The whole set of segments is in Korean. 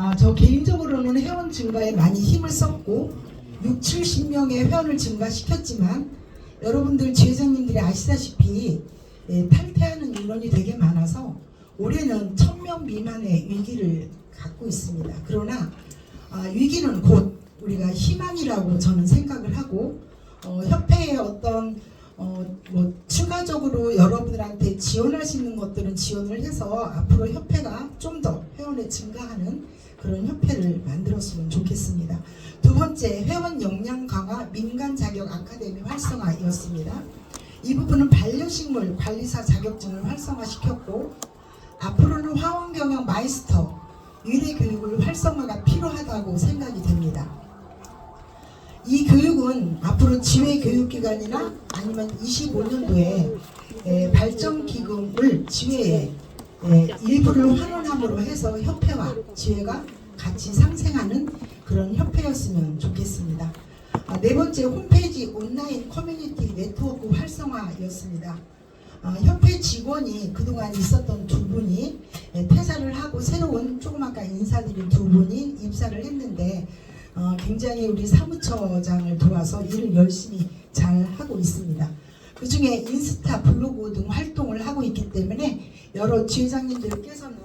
아, 저 개인적으로는 회원 증가에 많이 힘을 썼고 6, 70명의 회원을 증가시켰지만 여러분들 지회장님들이 아시다시피 예, 탈퇴하는 인원이 되게 많아서 올해는 1000명 미만의 위기를 갖고 있습니다. 그러나 아, 위기는 곧 우리가 희망이라고 저는 생각을 하고 어, 협회의 어떤 어, 뭐 추가적으로 여러분들한테 지원할 수 있는 것들은 지원을 해서 앞으로 협회가 좀 더 회원이 증가하는 그런 협회를 만들었으면 좋겠습니다. 두 번째 회원 역량 강화 민간 자격 아카데미 활성화이었습니다. 이 부분은 반려식물 관리사 자격증을 활성화시켰고 앞으로는 화원 경영 마이스터 의뢰 교육을 활성화가 필요하다고 생각이 됩니다. 이 교육은 앞으로 지회 교육기관이나 아니면 25년도에 발전 기금을 지회에 에, 일부를 환원함으로 해서 협회와 지회가 같이 상생하는 그런 협회였으면 좋겠습니다. 아, 네 번째 홈페이지 온라인 커뮤니티 네트워크 활성화였습니다. 아, 협회 직원이 그동안 있었던 두 분이 에, 퇴사를 하고 새로운 조금 아까 인사드린 두 분이 입사를 했는데 어, 굉장히 우리 사무처장을 도와서 일을 열심히 잘 하고 있습니다. 그 중에 인스타, 블로그 등 활동을 하고 있기 때문에 여러 지회장님들께서는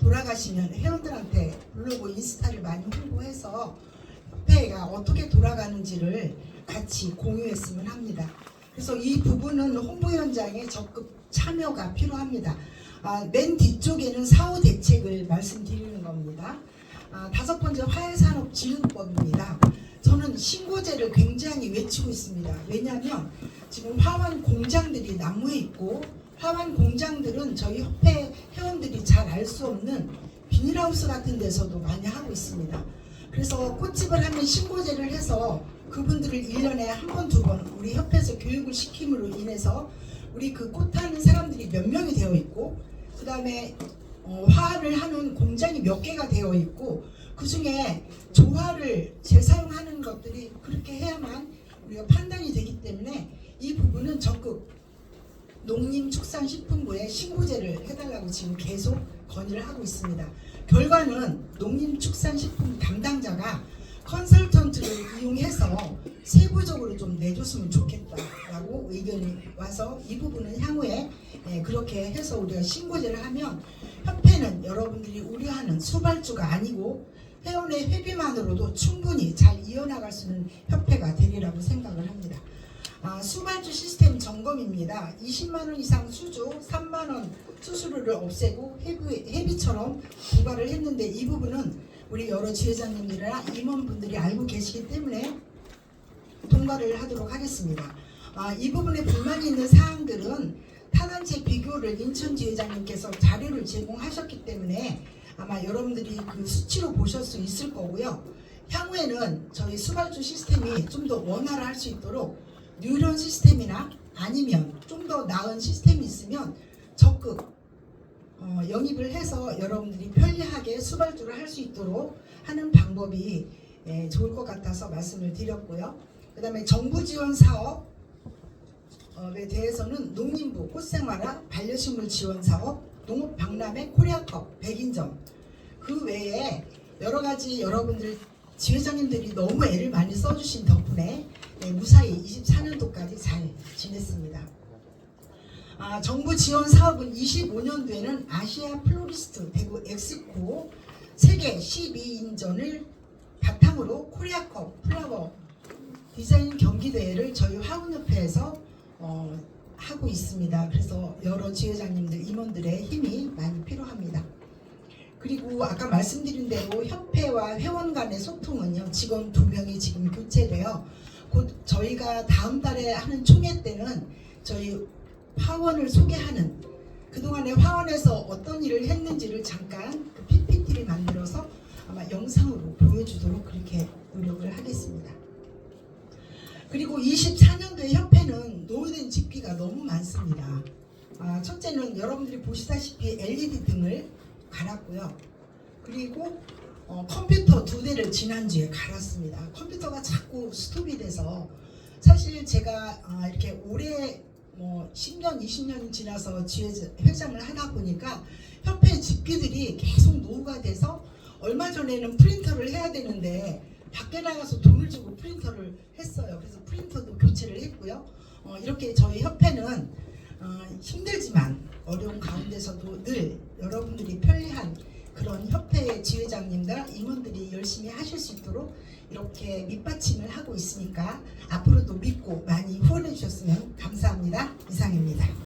돌아가시면 회원들한테 블로그, 인스타를 많이 홍보해서 협회가 어떻게 돌아가는지를 같이 공유했으면 합니다. 그래서 이 부분은 홍보 현장에 적극 참여가 필요합니다. 아, 맨 뒤쪽에는 사후 대책을 말씀드리는 겁니다. 아, 다섯 번째 화해산업진흥법입니다. 저는 신고제를 굉장히 외치고 있습니다. 왜냐하면 지금 화환 공장들이 남무에 있고 화환 공장들은 저희 협회 회원들이 잘 알 수 없는 비닐하우스 같은 데서도 많이 하고 있습니다. 그래서 꽃집을 하면 신고제를 해서 그분들을 1년에 한 번, 두 번 우리 협회에서 교육을 시킴으로 인해서 우리 그 꽃하는 사람들이 몇 명이 되어 있고 그 다음에 어, 화를 하는 공장이 몇 개가 되어 있고 그 중에 조화를 재사용하는 것들이 그렇게 해야만 우리가 판단이 되기 때문에 이 부분은 적극 농림축산식품부에 신고제를 해달라고 지금 계속 건의를 하고 있습니다. 결과는 농림축산식품 담당자가 컨설턴트를 이용해서 세부적으로 좀 내줬으면 좋겠다라고 의견이 와서 이 부분은 향후에 예, 그렇게 해서 우리가 신고제를 하면 협회는 여러분들이 우려하는 수발주가 아니고 회원의 회비만으로도 충분히 잘 이어나갈 수 있는 협회가 되리라고 생각을 합니다. 아, 수발주 시스템 점검입니다. 20만 원 이상 수주, 3만 원 수수료를 없애고 회비, 회비처럼 부과를 했는데 이 부분은 우리 여러 지회장님들이나 임원분들이 알고 계시기 때문에 통과를 하도록 하겠습니다. 아, 이 부분에 불만이 있는 사항들은 타단체 비교를 인천 지회장님께서 자료를 제공하셨기 때문에 아마 여러분들이 그 수치로 보실 수 있을 거고요. 향후에는 저희 수발주 시스템이 좀 더 원활할 수 있도록 뉴런 시스템이나 아니면 좀 더 나은 시스템이 있으면 적극 어, 영입을 해서 여러분들이 편리하게 수발주를 할 수 있도록 하는 방법이 예, 좋을 것 같아서 말씀을 드렸고요. 그 다음에 정부 지원 사업에 대해서는 농림부 꽃생활화 반려식물 지원 사업, 농업 박람회 코리아컵 100인점 그 외에 여러 가지 여러분들 지회장님들이 너무 애를 많이 써주신 덕분에 네, 무사히 24년도까지 잘 지냈습니다. 아, 정부 지원 사업은 25년도에는 아시아 플로리스트 대구 엑스코 세계 12인전을 바탕으로 코리아컵 플라워 디자인 경기대회를 저희 화운협회에서 어, 하고 있습니다. 그래서 여러 지회장님들, 임원들의 힘이 많이 필요합니다. 그리고 아까 말씀드린 대로 협회와 회원 간의 소통은요, 직원 두 명이 지금 교체되어 곧 저희가 다음 달에 하는 총회 때는 저희 화원을 소개하는 그동안에 화원에서 어떤 일을 했는지를 잠깐 그 PPT를 만들어서 아마 영상으로 보여주도록 그렇게 노력을 하겠습니다. 그리고 24년도에 협회는 노후된 집기가 너무 많습니다. 아, 첫째는 여러분들이 보시다시피 LED 등을 갈았고요. 그리고 어, 컴퓨터 두 대를 지난주에 갈았습니다. 컴퓨터가 자꾸 스톱이 돼서 사실 제가 아, 이렇게 오래 뭐 10년, 20년이 지나서 지회 회장을 하다 보니까 협회 집기들이 계속 노후가 돼서 얼마 전에는 프린터를 해야 되는데 밖에 나가서 돈을 주고 프린터를 했어요. 그래서 프린터도 교체를 했고요. 어, 이렇게 저희 협회는 어, 힘들지만 어려운 가운데서도 늘 여러분들이 편리한 그런 협회 지회장님과 임원들이 열심히 하실 수 있도록 이렇게 밑받침을 하고 있으니까 앞으로도 믿고 많이 후원해 주셨으면 감사합니다. 이상입니다.